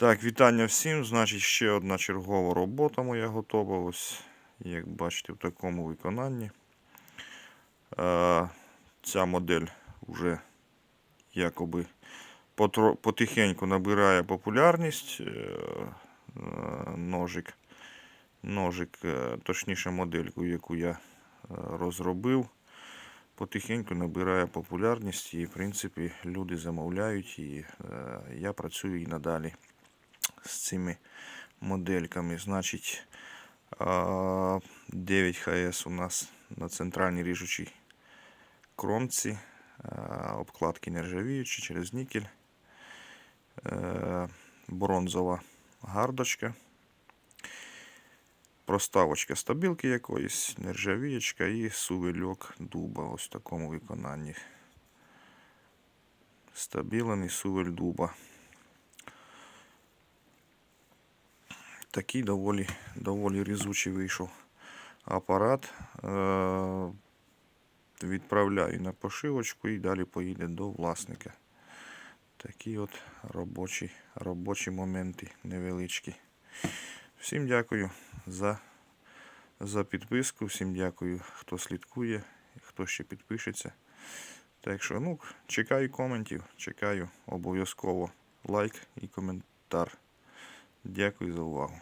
Так, вітання всім. Значить, ще одна чергова робота моя готова. Ось, як бачите, в такому виконанні. Е, ця модель вже якоби потихеньку набирає популярність. Е, е, ножик, ножик, е, точніше модельку, яку я е, розробив, потихеньку набирає популярність і, в принципі, люди замовляють, і я працюю і надалі з цими модельками. Значить, 9 ХС у нас на центральній ріжучій кромці, обкладки нержавіючі через нікель, е, бронзова гардочка, проставочка стабілки якоїсь, нержавіючка і сувельок дуба. Ось в такому виконанні. Стабілений сувель дуба. Такий доволі, доволі різучий вийшов апарат. Е, відправляю на пошивочку і далі поїде до власника. Такі от робочі, робочі моменти невеличкі. Всім дякую за, за підписку, всім дякую, хто слідкує, хто ще підпишеться. Так що, ну, чекаю коментів, чекаю обов'язково лайк і коментар. Дякую за увагу.